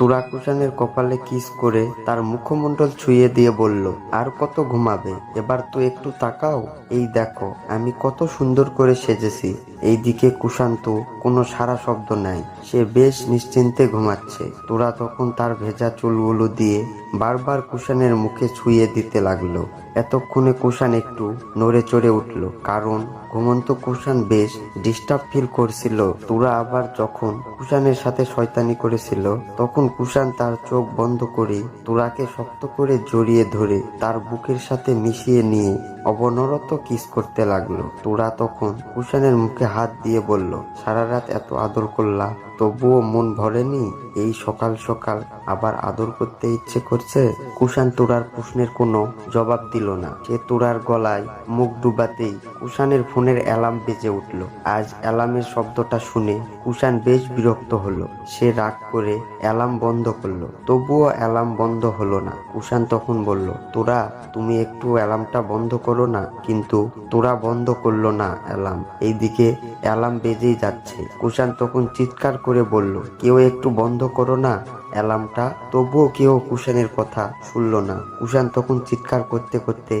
তুরা কুষাণের কপালে কিস করে তার মুখমণ্ডল ছুঁয়ে দিয়ে বলল, আর কত ঘুমাবে? এবার তো একটু তাকাও। এই দেখো, আমি কত সুন্দর করে সেজেছি। এইদিকে কুশান্ত, কোনো সারা শব্দ নাই। সে বেশ নিশ্চিন্তে ঘুমাচ্ছে। তোরা তখন তার ভেজা চুলগুলো দিয়ে বারবার কুষাণের মুখে ছুঁয়ে দিতে লাগল। এতক্ষণে কুষাণ একটু নড়ে চড়ে উঠল, কারণ ঘুমন্ত কুষাণ বেশ ডিস্টার্ব ফিল করছিল। তোরা আবার যখন কুষাণের সাথে শয়তানি করেছিল, তখন কুষাণ তার চোখ বন্ধ করে তোরাকে শক্ত করে জড়িয়ে ধরে তার বুকের সাথে মিশিয়ে নিয়ে অবনরত কিস করতে লাগল। তোরা তখন কুষাণের মুখে হাত দিয়ে বলল, সারা রাত এত আদর করলা তবুও মন ভরেনি। এই সকাল সকাল আবার আদর করতে ইচ্ছে করছে। কুষাণ তোরার প্রশ্নের কোনো জবাব দিল না। সে তোরার গলায় মুখ ডুবাতেই কুষাণের ফোনের অ্যালার্ম বেজে উঠল। আজ অ্যালার্মের শব্দটা শুনে কুষাণ বেশ বিরক্ত হলো। সে রাগ করে অ্যালার্ম বন্ধ করল। তবুও অ্যালার্ম বন্ধ হলো না। কুষাণ তখন বলল, তোরা, তুমি একটু অ্যালার্মটা বন্ধ করো না। কিন্তু তোরা বন্ধ করল না অ্যালার্ম। এইদিকে অ্যালার্ম বেজেই যাচ্ছে। কুষাণ তখন চিৎকার করে বলল কেউ একটু বন্ধ করো না? অ্যালার্মটা। তবুও কেউ কুষাণের কথা শুনল না। কুষাণ তখন চিৎকার করতে করতে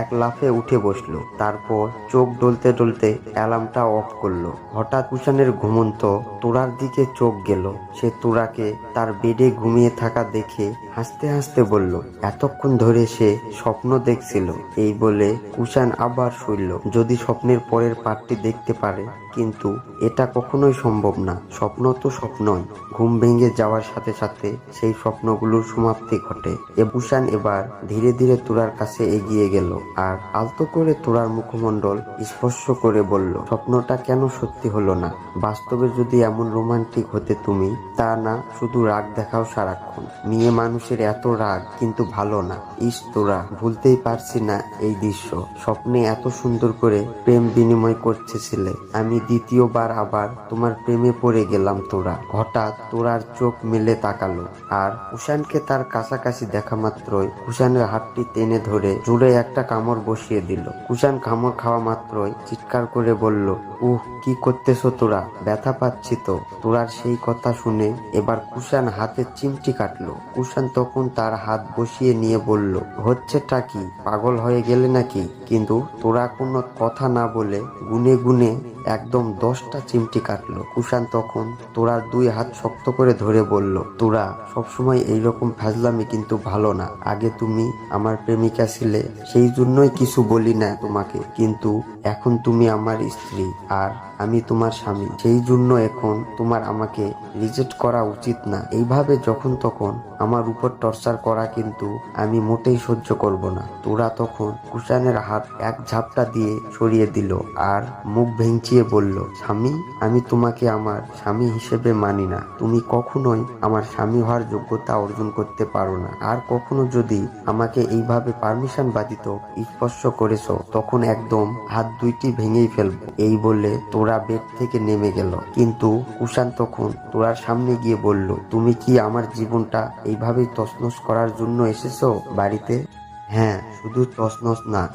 এক লাফে উঠে বসল। তারপর চোখ ডলতে ডলতে অ্যালার্মটা অফ করল। হঠাৎ কুষাণের ঘুমন্ত তোরার দিকে চোখ গেল। সে তোরাকে তার বেডে ঘুমিয়ে থাকা দেখে হাসতে হাসতে বলল, এতক্ষণ ধরে সে স্বপ্ন দেখছিল। এই বলে কুষাণ আবার শুইল। যদি স্বপ্নের পরের পার্টটি দেখতে পারে, কিন্তু এটা কখনোই সম্ভব না। স্বপ্ন তো স্বপ্নই। ঘুম ভেঙে যাওয়ার সাথে সাথে সেই স্বপ্নগুলোর সমাপ্তি ঘটে। এ এবার ধীরে ধীরে তোরার কাছে এগিয়ে গেল আর আলতো করে তোরার মুখমণ্ডল স্পর্শ করে বলল, স্বপ্নটা কেন সত্যি হলো না? বাস্তবে যদি এমন রোমান্টিক হতে তুমি, তা না, শুধু রাগ দেখাও সারাক্ষণ। মেয়ে মানুষের এত রাগ কিন্তু ভালো না। ইস তোরা, ভুলতেই পারছি না এই দৃশ্য। স্বপ্নে এত সুন্দর করে প্রেম বিনিময় করতেছিলে আমি দ্বিতীয়বার আবার তোমার প্রেমে পড়ে গেলাম তোরা। হঠাৎ তোরার চোখ মেলে তাকালো। আর কুষাণকে তার কাছাকাছি দেখা মাত্রই কুষাণের হাতটি টেনে ধরে জুড়ে একটা কামড় বসিয়ে দিল। কুষাণ কামড় খাওয়া মাত্রই চিৎকার করে বলল, উহ, কি করতেছো তোরা? ব্যথা পাচ্ছি তো। তোরার সেই কথা শুনে এবার কুষাণ হাতে চিমটি কাটলো। কুষাণ তখন তার হাত বসিয়ে নিয়ে বলল, হচ্ছেটা কি? পাগল হয়ে গেলে নাকি? কিন্তু তোরা কোনো কথা না বলে গুনে গুনে একদম দশটা চিমটি কাটলো। কুষাণ তখন তোরার দুই হাত শক্ত করে ধরে বলল, তোরা সবসময় এইরকম ফাজলামি কিন্তু ভালো না। আগে তুমি আমার প্রেমিকা ছিলে, সেই জন্যই কিছু বলি না তোমাকে। কিন্তু এখন তুমি আমার স্ত্রী আর আমি তোমার স্বামী। সেই জন্য এখন তোমার আমাকে রিজেক্ট করা উচিত না। এইভাবে যখন তখন আমার উপর টর্চার করা কিন্তু আমি মোটেই সহ্য করব না। তোরা তখন কুষাণের হাত এক ঝাপটা দিয়ে সরিয়ে দিল আর মুখ ভেঙচিয়ে বলল, স্বামী, আমি তোমাকে আমার স্বামী হিসেবে মানি না। তুমি কখনোই আমার স্বামী হওয়ার যোগ্যতা অর্জন করতে পারো না। আর কখনো যদি আমাকে এইভাবে পারমিশন বাদিত স্পর্শ করেছ, তখন একদম হাত দুইটি ভেঙেই ফেলব। এই বলে তোরা বেড থেকে নেমে গেল। কিন্তু কুষাণ তখন তোরার সামনে গিয়ে বলল, তুমি কি আমার জীবনটা এইভাবেই তছনছ করার জন্য এসেছ বাড়িতে? হ্যাঁ শুধু তছনছ না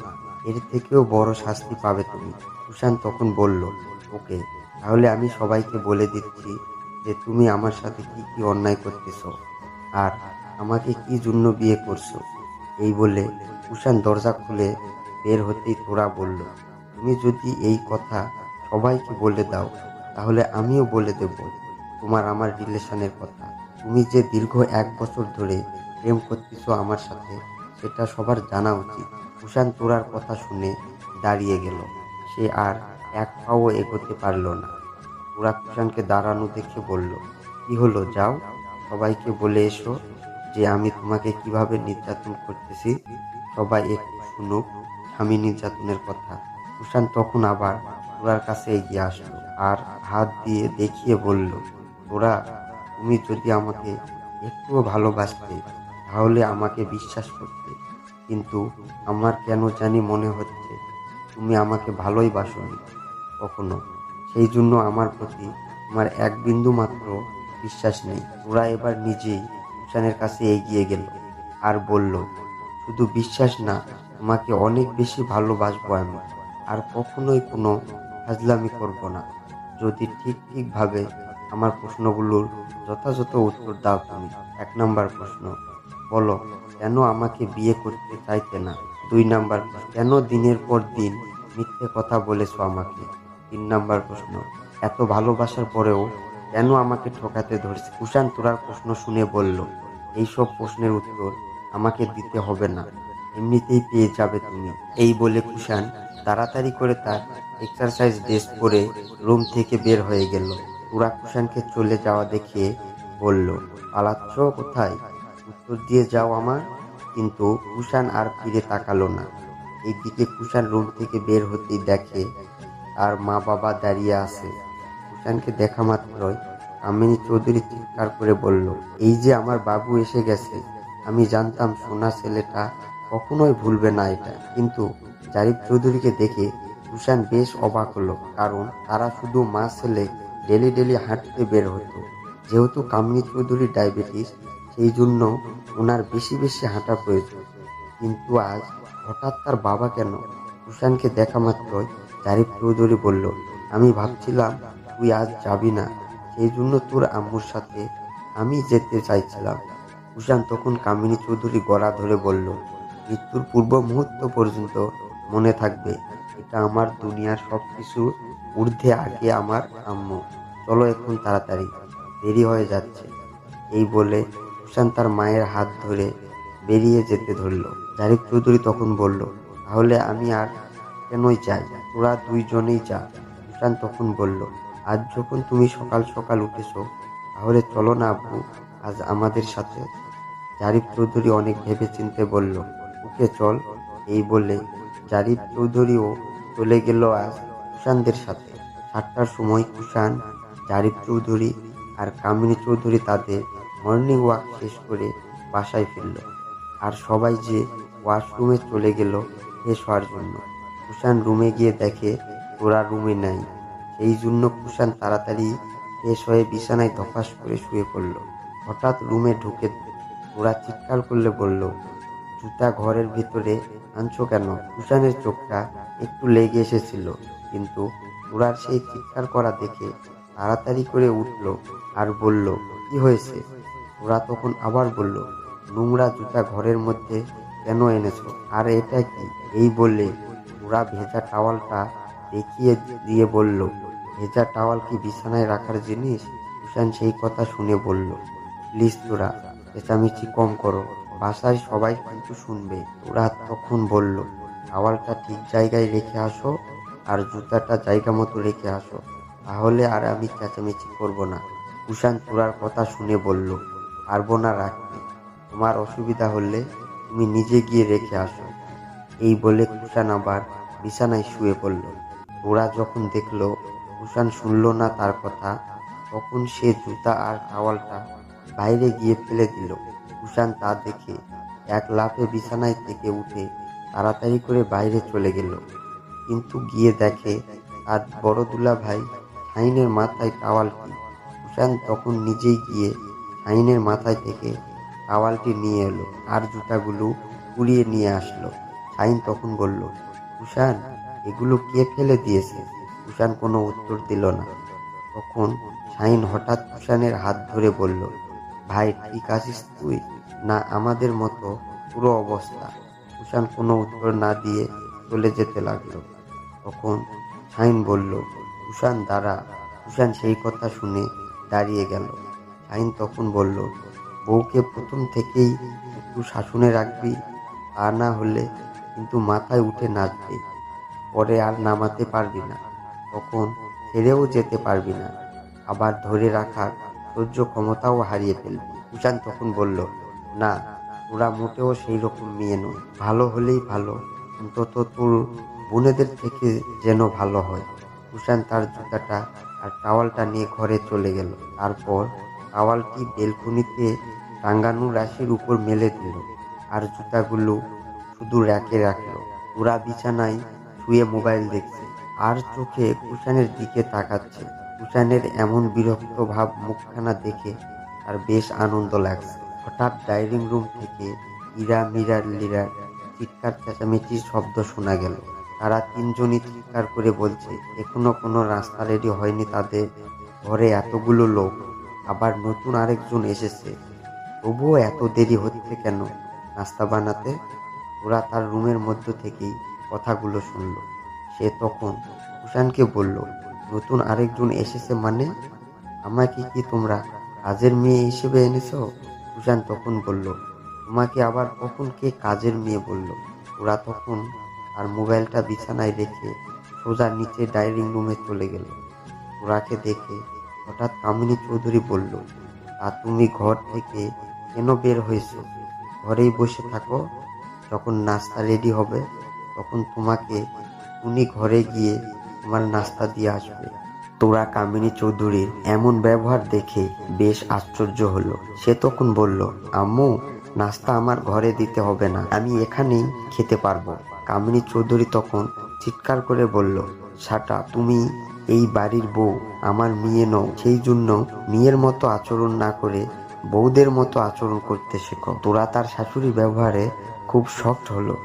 এর থেকেও বড় শাস্তি পাবে তুমি। কুষাণ তখন বলল, ওকে, তাহলে আমি সবাইকে বলে দিচ্ছি যে তুমি আমার সাথে কি কি অন্যায় করতেছো আর আমাকে কি জন্য বিয়ে করছ। এই বলে কুষাণ দরজা খুলে বের হতেই তোরা বলল, তুমি যদি এই কথা সবাইকে বলে দাও, তাহলে আমিও বলে দেব তোমার আমার রিলেশনের কথা। তুমি যে দীর্ঘ এক বছর ধরে প্রেম করতেছো আমার সাথে, সেটা সবার জানা উচিত। কুষাণ তোরার কথা শুনে দাঁড়িয়ে গেল। সে আর এক পাও এগোতে পারল না। তোরা কুষাণকে দাঁড়ানো দেখে বলল, কি হলো? যাও, সবাইকে বলে এসো যে আমি তোমাকে কীভাবে নির্যাতন করতেছি। সবাই একটু শুনুক, স্বামী নির্যাতনের কথা। কুষাণ তখন আবার তোরার কাছে এগিয়ে আসলো আর হাত দিয়ে দেখিয়ে বলল, তোরা, তুমি যদি আমাকে একটুও ভালোবাসতে, তাহলে আমাকে বিশ্বাস করতে। কিন্তু আমার কেন জানি মনে হচ্ছে তুমি আমাকে ভালোই বাসনি, কখনো। সেই জন্য আমার প্রতি আমার এক বিন্দু মাত্র বিশ্বাস নেই। ওরা এবার নিজেই কুষাণের কাছে এগিয়ে গেল আর বলল, শুধু বিশ্বাস না, তোমাকে অনেক বেশি ভালোবাসবো আমি। আর কখনোই কোনো ফাজলামি করব না। যদি ঠিক ঠিকভাবে আমার প্রশ্নগুলোর যথাযথ উত্তর দাও তুমি। এক নম্বর প্রশ্ন। বলো, কেন আমাকে বিয়ে করতে চাইতে না? দুই নাম্বার, কেন দিনের পর দিন মিথ্যে কথা বলেছ আমাকে? তিন নাম্বার প্রশ্ন, এত ভালোবাসার পরেও কেন আমাকে ঠকাতে ধরছে? কুষাণ তোরার প্রশ্ন শুনে বলল, এইসব প্রশ্নের উত্তর আমাকে দিতে হবে না। এমনিতেই পেয়ে যাবে তুমি। এই বলে কুষাণ তাড়াতাড়ি করে তার এক্সারসাইজ ড্রেস পরে রুম থেকে বের হয়ে গেল। তোরা কুষাণকে চলে যাওয়া দেখে বলল, পালাচ্ছ কোথায়? উত্তর দিয়ে যাও আমার, কিন্তু কুষাণ আর ফিরে তাকালো না। এইদিকে কুষাণ রুম থেকে বের হতেই দেখে তার মা বাবা দাঁড়িয়ে আছে। কুষাণকে দেখা মাত্রই কামিনী চৌধুরী চিৎকার করে বলল, এই যে আমার বাবু এসে গেছে। আমি জানতাম সোনা ছেলেটা কখনোই ভুলবে না এটা। কিন্তু জারিফ চৌধুরীকে দেখে কুষাণ বেশ অবাক হলো, কারণ তারা শুধু মা ছেলে ডেলি ডেলি হাঁটতে বের হতো। যেহেতু কামিনী চৌধুরীর ডায়াবেটিস সেই জন্য ওনার বেশি বেশি হাঁটা প্রয়োজন। কিন্তু আজ হঠাৎ তার বাবা কেন? কুষাণকে দেখা মাত্রই জারিফ চৌধুরী বলল, আমি ভাবছিলাম তুই আজ যাবি না। সেই জন্য তোর আম্মুর সাথে আমি যেতে চাইছিলাম। কুষাণ তখন কামিনী চৌধুরী গলা ধরে বলল, মৃত্যুর পূর্ব মুহূর্ত পর্যন্ত মনে থাকবে। এটা আমার দুনিয়ার সব কিছু ঊর্ধ্বে আগে আমার আম্মু। চলো এখন তাড়াতাড়ি। দেরি হয়ে যাচ্ছে। এই বলে কুষাণ তার মায়ের হাত ধরে বেরিয়ে যেতে ধরল। জারিফ চৌধুরী তখন বলল, তাহলে আমি আর কেনই চাই? তোরা দুইজনেই যা। কুষাণ তখন বলল, আজ যখন তুমি সকাল সকাল উঠেছো, তাহলে চলো না আব্বু আজ আমাদের সাথে। জারিফ চৌধুরী অনেক ভেবে চিনতে বলল উঠে চল। এই বলে জারিফ চৌধুরীও চলে গেল আজ কুষানদের সাথে। সাতটার সময় কুষাণ জারিফ চৌধুরী আর কামিনী চৌধুরী তাদের মর্নিং ওয়াক শেষ করে বাসায় ফিরল। আর সবাই যে ওয়াশরুমে চলে গেল ফ্রেশ হওয়ার জন্য। কুষাণ রুমে গিয়ে দেখে, ওরা রুমে নাই। সেই জন্য কুষাণ তাড়াতাড়ি ফ্রেশ হয়ে বিছানায় ধপাস করে শুয়ে পড়ল। হঠাৎ রুমে ঢুকে ওরা চিৎকার করলে বলল, জুতা ঘরের ভিতরে আনছো কেন? কুষাণের চোখটা একটু লেগে এসেছিল, কিন্তু ওরার সেই চিৎকার করা দেখে তাড়াতাড়ি করে উঠল আর বলল, কি হয়েছে? ওরা তখন আবার বলল, নোংরা জুতা ঘরের মধ্যে কেন এনেছো? আর এটা কি? এই বলে ওরা ভেজা টাওয়ালটা দেখিয়ে দিয়ে বলল, ভেজা টাওয়াল কি বিছানায় রাখার জিনিস? কুষাণ সেই কথা শুনে বলল, প্লিজ তোরা, চেঁচামেচি কম করো। বাসায় সবাই কিন্তু শুনবে। ওরা তখন বলল, টাওয়ালটা ঠিক জায়গায় রেখে আসো আর জুতাটা জায়গা মতো রেখে আসো। তাহলে আর আমি চেঁচামেচি করব না। কুষাণ তোরার কথা শুনে বলল পারব না রাখতে। তোমার অসুবিধা হলে তুমি নিজে গিয়ে রেখে আসো। এই বলে কুষাণ আবার বিছানায় শুয়ে পড়ল। ওরা যখন দেখল, কুষাণ শুনল না তার কথা, তখন সে জুতা আর টাওয়ালটা বাইরে গিয়ে ফেলে দিল। কুষাণ তা দেখে এক লাফে বিছানায় থেকে উঠে তাড়াতাড়ি করে বাইরে চলে গেল। কিন্তু গিয়ে দেখে তার বড় দুলা ভাই শাহিনের মাথায় টাওয়ালটি। কুষাণ তখন নিজেই গিয়ে শাহিনের মাথায় থেকে টাওয়ালটি নিয়ে এলো আর জুতাগুলো কুড়িয়ে নিয়ে আসলো। শাহিন তখন বলল কুষাণ এগুলো কে ফেলে দিয়েছে? কুষাণ কোনো উত্তর দিল না। তখন শাহিন হঠাৎ কুষাণের হাত ধরে বলল, ভাই, ঠিক আছিস তুই? না, আমাদের মতো পুরো অবস্থা? কুষাণ কোনো উত্তর না দিয়ে চলে যেতে লাগল। তখন শাহিন বলল কুষাণ দাঁড়া। কুষাণ সেই কথা শুনে দাঁড়িয়ে গেল। শাহিন তখন বলল, বউকে প্রথম থেকেই একটু শাসনে রাখবি, তা না হলে কিন্তু মাথায় উঠে নাচবে। পরে আর নামাতে পারবি না। তখন ছেড়েও যেতে পারবি না। আবার ধরে রাখার সহ্য ক্ষমতাও হারিয়ে ফেলবি। কুষাণ তখন বলল, না ওরা মোটেও সেই রকম মেয়ে নয় ভালো হলেই ভালো, অন্তত তোর বোনেদের থেকে যেন ভালো হয়। কুষাণ তার জুতাটা আর টাওয়ালটা নিয়ে ঘরে চলে গেল। তারপর টাওয়ালটি বেলকুনিতে টাঙ্গানো রাশির উপর মেলে দিল আর জুতাগুলো শুধু র্যাকে রাখল। ওরা বিছানায় শুয়ে মোবাইল দেখছে। আর চোখে কুষাণের দিকে তাকাচ্ছে। কুষাণের এমন বিরক্ত ভাব মুখখানা দেখে তার বেশ আনন্দ লাগছে। হঠাৎ ডাইনিং রুম থেকে ইরা মিরার লিরার চিৎকার চেঁচামেচির শব্দ শোনা গেল। তারা তিনজনই চিৎকার করে বলছে, এখনও কোনো রাস্তা রেডি হয়নি তাদের ঘরে এতগুলো লোক। আবার নতুন আরেকজন এসেছে। তবুও এত দেরি হচ্ছে কেন? নাস্তা বানাতে? ওরা তার রুমের মধ্য থেকেই কথাগুলো শুনল। সে তখন কুষাণকে বলল, নতুন আরেকজন এসেছে মানে? আমাকে কি তোমরা কাজের মেয়ে হিসেবে এনেছো? কুষাণ তখন বলল, তোমাকে আবার কখন কে কাজের মেয়ে বলল? ওরা তখন আর মোবাইলটা বিছানায় রেখে সোজা নিচে ডাইনিং রুমে চলে গেল। ওরাকে দেখে হঠাৎ কামিনী চৌধুরী বলল, তা তুমি ঘর থেকে কেন বের হয়েছো? ঘরেই বসে থাকো। যখন নাস্তা রেডি হবে, তখন তোমাকে উনি ঘরে গিয়ে তোমার নাস্তা দিয়ে আসবে। তোরা কামিনী চৌধুরীর এমন ব্যবহার দেখে বেশ আশ্চর্য হলো। সে তখন বলল, আম্মু, নাস্তা আমার ঘরে দিতে হবে না, আমি এখানেই খেতে পারব। কামিনী চৌধুরী তখন চিৎকার করে বলল, সাটা, তুমি এই বাড়ির বউ আমার মেয়ে নও, সেই জন্য মেয়ের মতো আচরণ না করে বউদের মতো আচরণ করতে শেখো। তোরা তার শাশুড়ি ব্যবহারে খুব শক্ট হলো।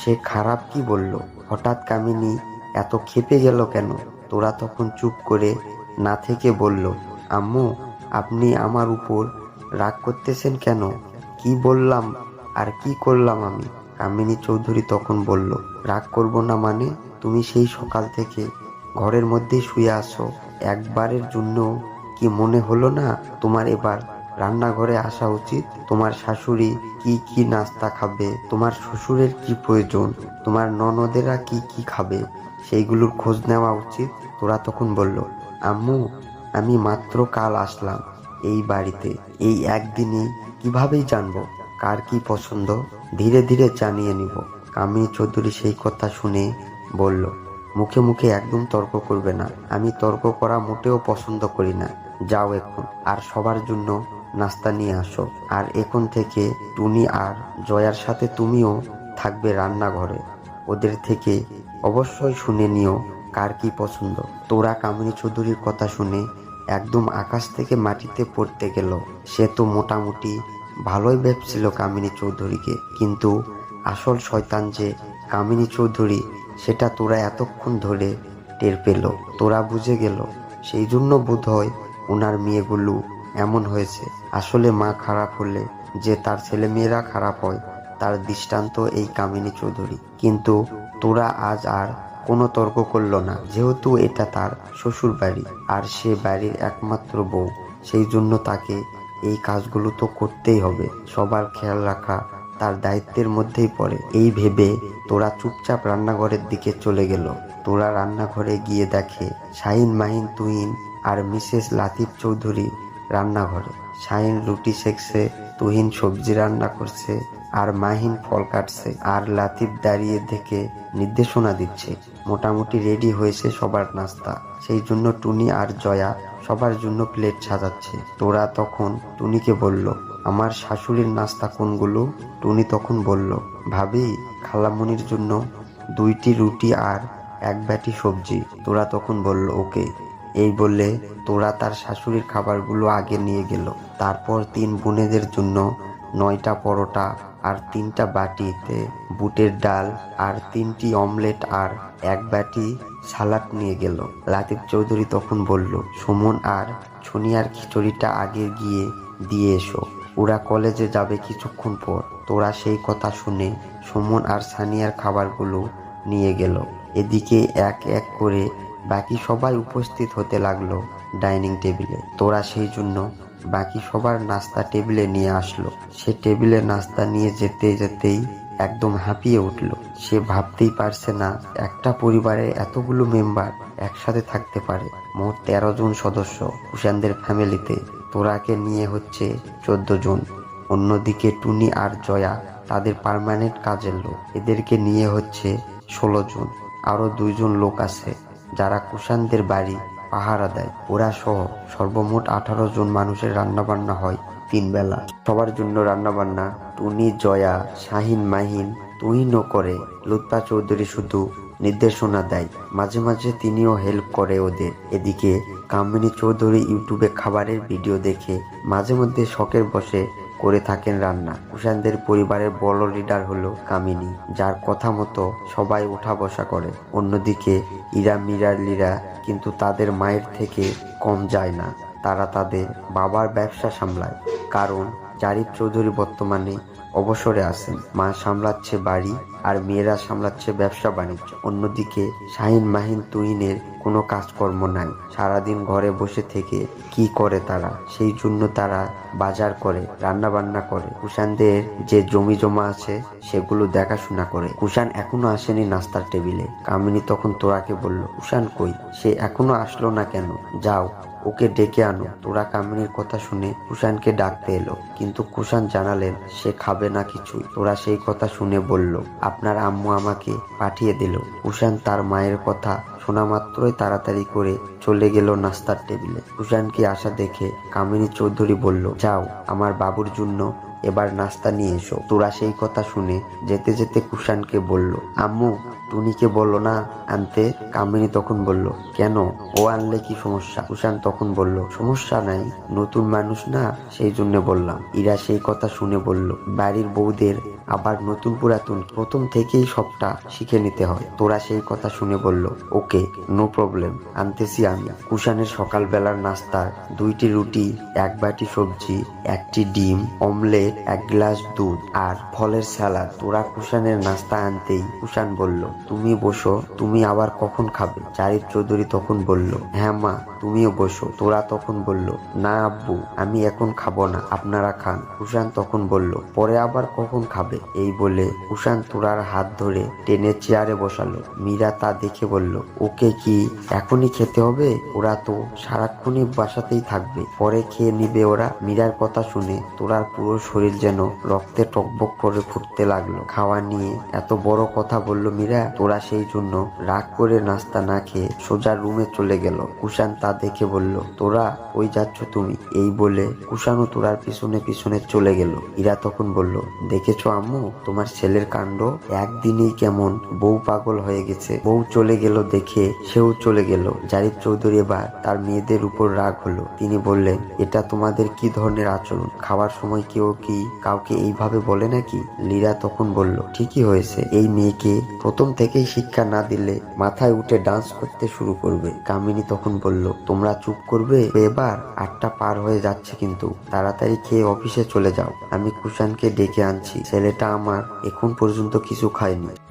সে খারাপ কি বলল? হঠাৎ কামিনী এত খেপে গেল কেন? তোরা তখন চুপ করে না থেকে বলল, আম্মু, আপনি আমার উপর রাগ করতেছেন কেন? কি বললাম আর কি করলাম আমি? কামিনী চৌধুরী তখন বলল, রাগ করব না মানে? তুমি সেই সকাল থেকে ঘরের মধ্যেই শুয়ে আসো একবারের জন্য কি মনে হলো না তোমার এবার? রান্নাঘরে আসা উচিত। তোমার শাশুড়ি কি কি নাস্তা খাবে? তোমার শ্বশুরের কি প্রয়োজন? তোমার ননদেরা কি কি খাবে? সেইগুলোর খোঁজ নেওয়া উচিত, তোরা তখন বলল, আম্মু, আমি মাত্র কাল আসলাম এই বাড়িতে। এই একদিনে কিভাবেই জানব কার কি পছন্দ? ধীরে ধীরে জানিয়ে নিব। কামিনী চৌধুরী সেই কথা শুনে বলল মুখে মুখে একদম তর্ক করবে না। আমি তর্ক করা মোটেও পছন্দ করি না। যাও এখন, আর সবার জন্য নাস্তা নিয়ে আসো। আর এখন থেকে টুনি আর জয়ার সাথে তুমিও থাকবে রান্নাঘরে। ওদের থেকে অবশ্যই শুনে নিও কার কি পছন্দ। তোরা কামিনী চৌধুরীর কথা শুনে একদম আকাশ থেকে মাটিতে পড়তে গেল। সে তো মোটামুটি ভালোই ভেবছিল কামিনী চৌধুরীকে। কিন্তু আসল শয়তান যে কামিনী চৌধুরী সেটা তোরা এতক্ষণ ধরে টের পেল, তোরা বুঝে গেল। সেই জন্য বোধ হয় ওনার মেয়েগুলো এমন হয়েছে। আসলে মা খারাপ হলে যে তার ছেলে মেয়েরা খারাপ হয়, তার দৃষ্টান্ত এই কামিনী চৌধুরী। কিন্তু তোরা আজ আর কোনো তর্ক করল না, যেহেতু এটা তার শ্বশুর বাড়ি আর সে বাড়ির একমাত্র বউ। সেই জন্য তাকে এই কাজগুলো তো করতেই হবে। সবার খেয়াল রাখা তার দায়িত্বের মধ্যেই পড়ে। এই ভেবে তোরা চুপচাপ রান্নাঘরের দিকে চলে গেল। তোরা রান্নাঘরে গিয়ে দেখে শাহিন মাহিন তুহিন আর মিসেস লাতিফ চৌধুরী রান্নাঘরে। শাহিন রুটি সেকছে তুহিন সবজি রান্না করছে আর মাহিন ফল কাটছে আর লাতিফ দাঁড়িয়ে থেকে নির্দেশনা দিচ্ছে। মোটামুটি রেডি হয়েছে সবার নাস্তা। সেই জন্য টুনি আর জয়া সবার জন্য প্লেট সাজাচ্ছে। তোরা তখন টুনিকে বলল আমার শাশুড়ির নাস্তা কোনগুলো? টুনি তখন বলল, ভাবি, খালামনির জন্য দুইটি রুটি আর এক ব্যাটি সবজি। তোরা তখন বলল, ওকে। এই বললে তোরা তার শাশুড়ির খাবারগুলো আগে নিয়ে গেল। তারপর তিন বোনেদের জন্য নয়টা পরোটা আর তিনটা বাটিতে বুটের ডাল আর তিনটি অমলেট আর এক বাটি সালাড নিয়ে গেল। লাতিফ চৌধুরী তখন বলল, সুমন আর ছনিয়ার খিচুড়িটা আগে গিয়ে দিয়ে এসো। ওরা কলেজে যাবে কিছুক্ষণ পর। তোরা সেই কথা শুনে সুমন আর সানিয়ার খাবারগুলো নিয়ে গেল। এদিকে এক এক করে বাকি সবাই উপস্থিত হতে লাগল ডাইনিং টেবিলে। তোরা সেই জন্য বাকি সবার নাস্তা টেবিলে নিয়ে আসলো। সে টেবিলে নাস্তা নিয়ে যেতে যেতেই একদম হাঁপিয়ে উঠল। সে ভাবতেই পারছে না, একটা পরিবারে এতগুলো মেম্বার একসাথে থাকতে পারে। মোট তেরো জন সদস্য হুসেনদের ফ্যামিলিতে তোরাকে নিয়ে হচ্ছে চোদ্দ জন। অন্যদিকে টুনি আর জয়া তাদের পার্মানেন্ট কাজের লোক। এদেরকে নিয়ে হচ্ছে ষোলো জন। আরও দুইজন লোক আছে যারা কুষাণদের বাড়ি পাহারা দেয়। ওরা সহ সর্বমোট আঠারো জন মানুষের রান্নাবান্না হয় তিন বেলা। সবার জন্য রান্নাবান্না টুনি, জয়া, শাহিন, মাহিন, তুহিনও করে। লুৎপা চৌধুরী শুধু নির্দেশনা দেয়। মাঝে মাঝে তিনিও হেল্প করে ওদের। এদিকে কামিনী চৌধুরী ইউটিউবে খাবারের ভিডিও দেখে মাঝে মধ্যে শখের বসে করে থাকেন রান্না। কুষাণদের পরিবারের বড় লিডার হলো কামিনী যার কথা মতো সবাই উঠা বসা করে। অন্যদিকে ইরা মিরালিরা কিন্তু তাদের মায়ের থেকে কম যায় না। তারা তাদের বাবার ব্যবসা সামলায়। কারণ জারিফ চৌধুরী বর্তমানে অবসরে আছেন। মা সামলাচ্ছে বাড়ি আর মেয়েরা সামলাচ্ছে ব্যবসা বাণিজ্য। অন্যদিকে শাহিন মাহিন তুহিনের কোনো কাজকর্ম নাই। সারাদিন ঘরে বসে থেকে কি করে তারা? সেই জন্য তারা বাজার করে রান্না বান্না করে। কুষাণদের যে জমি জমা আছে, সেগুলো দেখাশোনা করে। কুষাণ এখনও আসেনি নাস্তার টেবিলে। কামিনী তখন তোরাকে বলল, কুষাণ কই? সে এখনও আসলো না কেন? যাও। ওকে ডেকে আনো। তোরা কামিনীর কথা শুনে কুষাণকে ডাকতে এলো। কিন্তু কুষাণ জানালেন, সে খাবে না কিছুই। তোরা সেই কথা শুনে বলল, আপনার আম্মু আমাকে পাঠিয়ে দিল। কুষাণ তার মায়ের কথা শোনা মাত্রই তাড়াতাড়ি করে চলে গেল নাস্তার টেবিলে। কুষাণকে আসা দেখে কামিনী চৌধুরী বলল, যাও, আমার বাবুর জন্য এবার নাস্তা নিয়ে এসো। তোরা সেই কথা শুনে যেতে যেতে কুষাণকে বলল, আম্মু টুনিকে বলল না? আনতে কামিনী তখন বলল, কেন? ও আনলে কি সমস্যা? কুষাণ তখন বলল, সমস্যা নাই, নতুন মানুষ না? সেই জন্য বললাম। ইরা সেই কথা শুনে বলল, বাড়ির বউদের আবার নতুন পুরাতন, প্রথম থেকেই সবটা শিখে নিতে হয়। তোরা সেই কথা শুনে বলল, ওকে, নো প্রবলেম, আনতেছি আমি। কুষাণের সকালবেলার নাস্তার দুইটি রুটি, এক বাটি সবজি, একটি ডিম, অমলেট এক গ্লাস দুধ আর ফলের স্যালাড তোরা কুষাণের নাস্তা আনতেই কুষাণ বলল, তুমি বসো, তুমি আবার কখন খাবে? জারিফ চৌধুরী তখন বলল হ্যাঁ মা, তুমিও বসো। তোরা তখন বলল, না আব্বু, আমি এখন খাব না, আপনারা খান। কুষাণ তখন বলল, পরে আবার কখন খাবে? এই বলে কুষাণ তোরার হাত ধরে টেনে চেয়ারে বসালো। মীরা তা দেখে বলল, ওকে কি এখনই খেতে হবে? ওরা তো সারাক্ষণই বাসাতেই থাকবে। পরে খেয়ে নিবে ওরা? মীরার কথা শুনে তোরার পুরো শরীর যেন রক্তে টকবক করে ফুটতে লাগল। খাওয়া নিয়ে এত বড় কথা বলল মীরা, তোরা সেই জন্য রাগ করে নাস্তা না খেয়ে সোজা রুমে চলে গেল। কুষাণ তা দেখে বলল, তোরা ওই যাচ্ছ তুমি? এই বলে কুষাণও তোরার পিছনে পিছনে চলে গেল। ইরা তখন বলল, দেখেছ আম্মু, তোমার ছেলের কাণ্ড? একদিনেই কেমন বউ পাগল হয়ে গেছে। বউ চলে গেল দেখে সেও চলে গেল। জারিফ চৌধুরী এবার তার মেয়েদের উপর রাগ হলো। তিনি বললেন, এটা তোমাদের কি ধরনের আচরণ? খাওয়ার সময় কেউ কি কাউকে এইভাবে বলে নাকি? লীরা তখন বলল, ঠিকই হয়েছে। এই মেয়েকে প্রথম থেকেই শিক্ষা না দিলে মাথায় উঠে ডান্স করতে শুরু করবে। কামিনী তখন বলল, তোমরা চুপ করবে? এবার আটটা পার হয়ে যাচ্ছে কিন্তু। তাড়াতাড়ি খেয়ে অফিসে চলে যাও। আমি কুষাণকে ডেকে আনছি। ছেলেটা আমার এখন পর্যন্ত কিছু খায়নি।